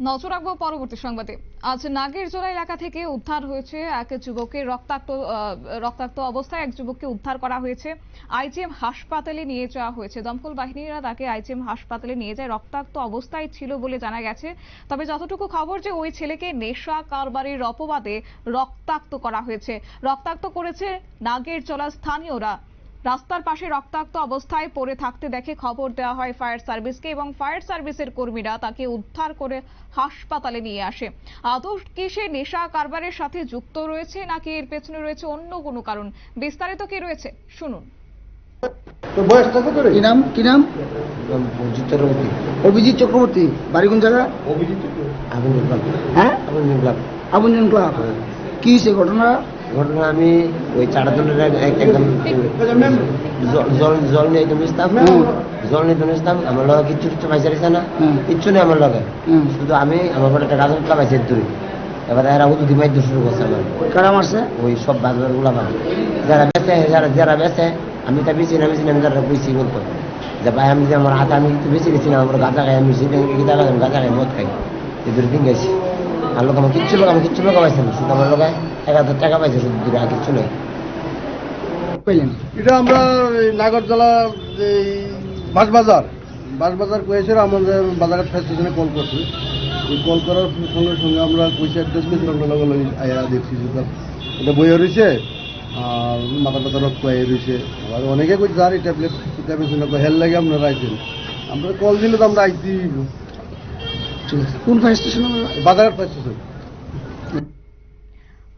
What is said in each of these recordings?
নজর রাখব পরবর্তী সংবাদে। আজ নাগেরজোড়া এলাকা থেকে উদ্ধার হয়েছে এক যুবকের রক্তাক্ত রক্তাক্ত অবস্থায় এক যুবককে উদ্ধার করা হয়েছে। আইজিএম হাসপাতালে নিয়ে যাওয়া হয়েছে। দমকল বাহিনীরা তাকে আইজিএম হাসপাতালে নিয়ে যায়। রক্তাক্ত অবস্থায় ছিল বলে জানা গেছে। তবে যতটুকু খবর যে ওই ছেলেকে নেশা, কারবারের অপবাদে রক্তাক্ত করা হয়েছে। রক্তাক্ত করেছে নাগেরজোড়া স্থানীয়রা। রাস্তার পাশে রক্তাক্ত অবস্থায় পড়ে থাকতে দেখে খবর দেওয়া হয় ফায়ার সার্ভিসকে এবং ফায়ার সার্ভিসের কর্মীরা তাকে উদ্ধার করে হাসপাতালে নিয়ে আসে। আদৌ কি সে নেশা কারবারের সাথে যুক্ত রয়েছে নাকি এর পেছনে রয়েছে অন্য কোনো কারণ? বিস্তারিত কি রয়েছে? শুনুন। তো বয়সটা কি নাম? কি নাম? অভিজিৎ চক্রবর্তী। বাড়ি কোন জায়গা? অভিজিৎ হ্যাঁ? আগুন ক্লাব ক্লাব কি হয়েছে ঘটনা? ঘটনা আমি ওই চারা জলের একদম জল- জল নিয়ে একদম ইসতাম জল নিয়ে একদম ইসতাম আমার লগে কিচ্ছু কিচ্ছু পাইছে রেছে না। কিচ্ছু নেই আমার লগে। শুধু আমি আমার ঘরে একটা গাছ ক্লাব আছে দূরে এবার এরা উদুদি মাইদ্য শুরু করছে আমার। কারা মারছে? ওই সব বাজারগুলা পাবে যারা বেচে যারা যারা বেচে আমি তা বেশি না বেশি না আমি যারা বেশি বলতো। যে ভাই আমি যে আমার হাতে আমি কিন্তু বেশি গেছি না আমার গাঁজা খাই আমি সেদিন খাই গাঁজা খাই মদ খাই। এই দুটো দিন গেছি আর লোক আমার কিচ্ছু লোক আমি কিচ্ছু লোক পাইছি না। শুধু আমার লোক এক হাজার টাকা পাইছে শুধু দূরে আর কিচ্ছু নেই। এটা আমরা এই নাগরতলা এই বাসবাজার বাসবাজার কয়েছে আমাদের বাজারঘাট ফায়ার স্টেশনে কল করছি। ওই কল করার সঙ্গে সঙ্গে আমরা লগে লগে লগে আয়া দেখছি যে এটা বইয়া রয়েছে আর মাথা টাথা রক্ত আইয়া রয়েছে আর অনেকে কই যার এই ট্যাবলেট ট্যাবলেট হেল লাগে আপনারা আইছেন। আমরা কল দিলে তো আমরা আইতে কোন fire station Bazarghat fire station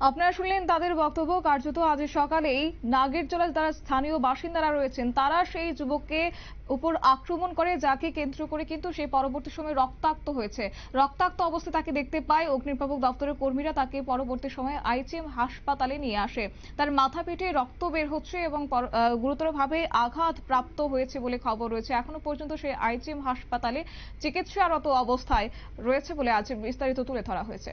আপনারা শুনলেন তাদের বক্তব্য। কার্যত আজ সকালেই নাগেরজোড়া যারা স্থানীয় বাসিন্দারা রয়েছেন, তারা সেই যুবককে উপর আক্রমণ করে যাকে কেন্দ্র করে কিন্তু সে পরবর্তী সময় রক্তাক্ত হয়েছে। রক্তাক্ত অবস্থায় তাকে দেখতে পায় অগ্নিনির্বাপক দপ্তরের কর্মীরা। তাকে পরবর্তী সময় আইজিএম হাসপাতালে নিয়ে আসে। তার মাথা পেটে রক্ত বের হচ্ছে এবং গুরুতরভাবে আঘাত প্রাপ্ত হয়েছে বলে খবর রয়েছে। এখনও পর্যন্ত সে আইজিএম হাসপাতালে চিকিৎসারত অবস্থায় রয়েছে বলে আজ বিস্তারিত তুলে ধরা হয়েছে।